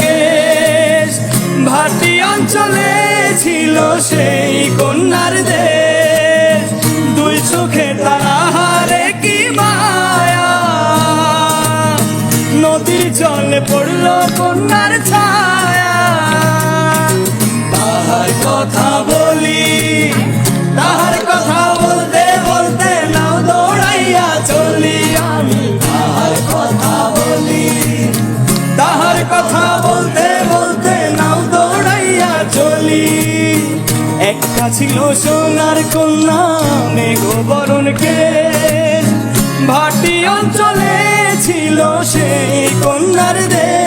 কেশ ভাটি অঞ্চলে ছিল সেই কন্যার দেশ। দুই চোখে তাহারে কি মায়া। নদীর জলে পড়ল কন্যার ছায়া। তাহার কথা বলি, তাহার কথা বলতে বলতে নাও দৌড়াইয়া চলি আমি। তাহার কথা বলি, তাহার কথা একটা ছিল সোনার কন্যা মেঘবরণ কে ভাটি অঞ্চলে ছিল সেই কন্যার দেশ।